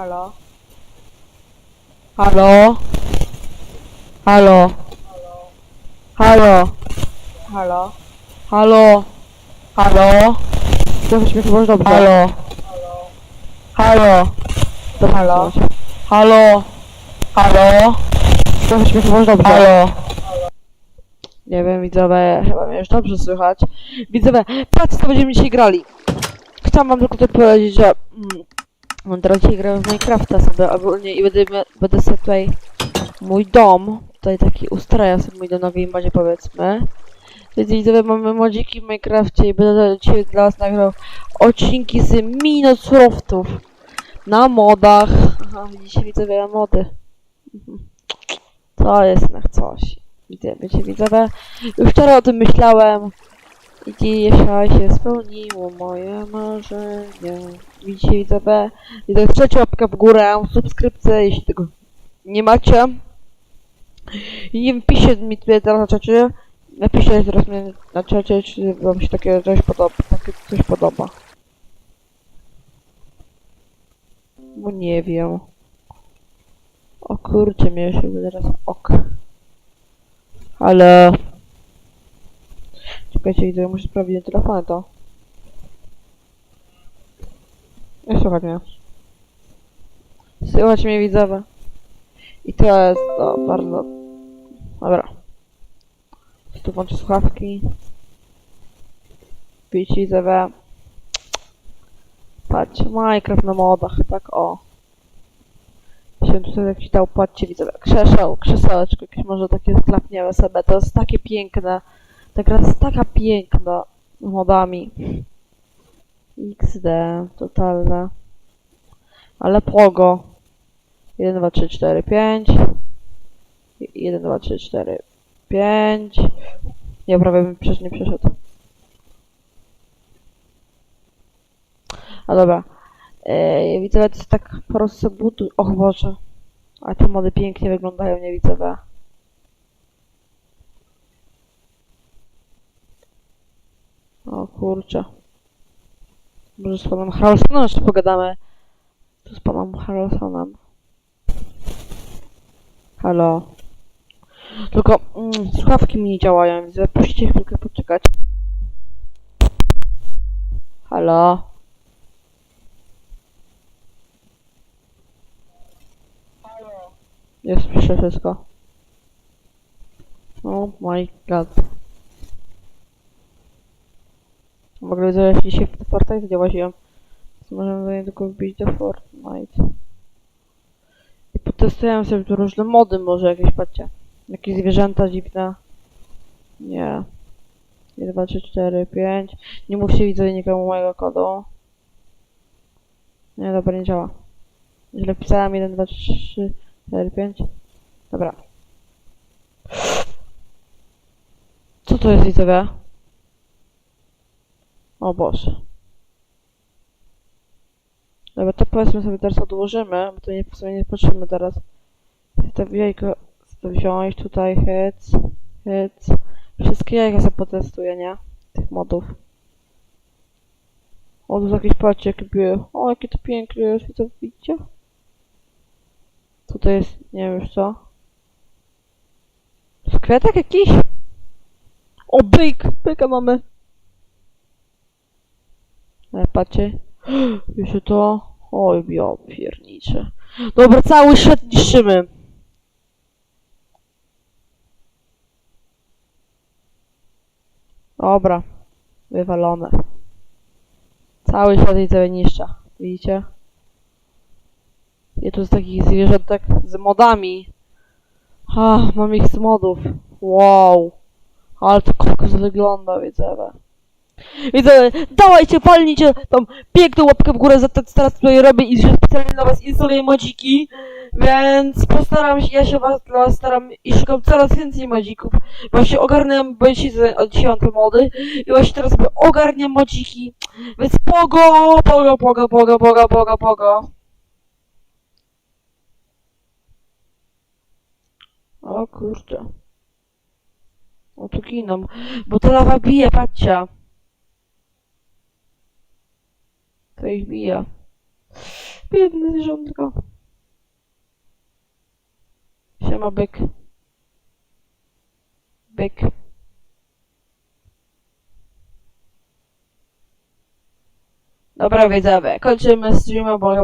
Halo? Halo? Halo? Halo? Halo? Halo? Halo? Słychać mnie chyba dobrze. Halo? Halo? To halo? Halo? Halo? Słychać mnie chyba dobrze. Halo? Nie wiem, widzowie, chyba mnie już dobrze słychać. Widzowie, patrzcie, co będziemy dzisiaj grali. Chciałam wam tylko tutaj powiedzieć, że... Mm, no teraz dzisiaj grałem w Minecrafta sobie ogólnie i będę, będę sobie tutaj mój dom, tutaj taki ustraja sobie mój dom na powiedzmy. Więc widzowie mamy modziki w Minecrafcie i będę dzisiaj dla was nagrał odcinki z Minecraftów na modach. Aha, widzicie widzowie mody. Mhm. To jest jednak coś. Widzę, wiecie widzowie, już wczoraj o tym myślałem i dzisiaj się spełniło moje marzenie. Widzicie widzowie, widzę trzecią łapkę w górę, subskrypcję, jeśli tego nie macie. I nie piszcie mi tutaj teraz na czacie, napiszcie teraz mi na czacie, czy wam się takie coś podoba, takie coś podoba. Bo nie wiem. O kurczę, mnie się teraz ok. Ale... Czekajcie, widzę, muszę sprawdzić na telefonie to. Nie słychać mnie. Słychać mnie widzowie. I to jest to bardzo... Dobra. Tu włączę słuchawki. Widzicie widzowie. Patrzcie, Minecraft na modach, tak o. Się tutaj jakiś dał, patrzcie widzowie, krzeseł, krzesełeczko, jakieś może takie sklapniemy sobie, to jest takie piękne. Ta gra jest taka piękna modami. XD, totalne. Ale pogo. 1, 2, 3, 4, 5. 1, 2, 3, 4, 5. Nie, prawie bym przecież nie przeszedł. A dobra. Eee, widzowie, to jest tak po prostu budu... Och Boże. Ale te mody pięknie wyglądają, nie widzowie. O kurczę. Może z panem Harrelsonem jeszcze pogadamy. Tu z panem Harrelsonem. Halo. Tylko mm, słuchawki mi nie działają, więc puśćcie chwilkę poczekać. Halo. Jest słyszę wszystko. Oh my god. Mogę zaraz dzisiaj w Fortnite nie łaziłem. Więc możemy do niego wbić do Fortnite. I potestujemy sobie tu różne mody może jakieś, patrzcie. Jakieś zwierzęta dziwne. Nie. 1, 2, 3, 4, 5. Nie mówcie widzowie nikomu mojego kodu. Nie, dobra, nie działa. Źle pisałem. 1, 2, 3, 4, 5. Dobra. Co to jest widzowie? O Boże. Dobra, to powiedzmy sobie teraz odłożymy, bo to nie, w sumie nie patrzymy teraz. To jajko wziąć tutaj, hec, hec. Wszystkie jajka sobie potestuję, nie? Tych modów. O, tu jakieś patrzcie, jakie były. O, jakie to piękne jest, to widzicie? Tutaj jest, nie wiem już co. Jest kwiatek jakiś? O, byk! Byka mamy! Ale patrzcie. Jeszcze to. Oj, ja piernicze. Dobra, cały świat niszczymy. Dobra. Wywalone. Cały świat jej całe niszcza. Widzicie? Ja tu z takich zwierzątek z modami. Ha, mam ich z modów. Wow. Ale to kokos wygląda, widzowie. Widzę, dawajcie, palnijcie tą piękną łapkę w górę za to, co teraz tutaj robię i że specjalnie dla was instaluję modziki, więc postaram się, ja się was, dla was staram i szukam coraz więcej modzików. Właśnie ogarnąłem, bo dzisiaj z- odcięłam te mody i właśnie teraz ogarniam modziki, więc pogo, pogo, pogo, pogo, pogo, pogo, pogo. O kurczę. O tu giną, bo to lawa bije, patrzcie. To ich bije. Biedne zwierzątko. Siema, byk. Byk. Dobra, widzowie, kończymy streama, bo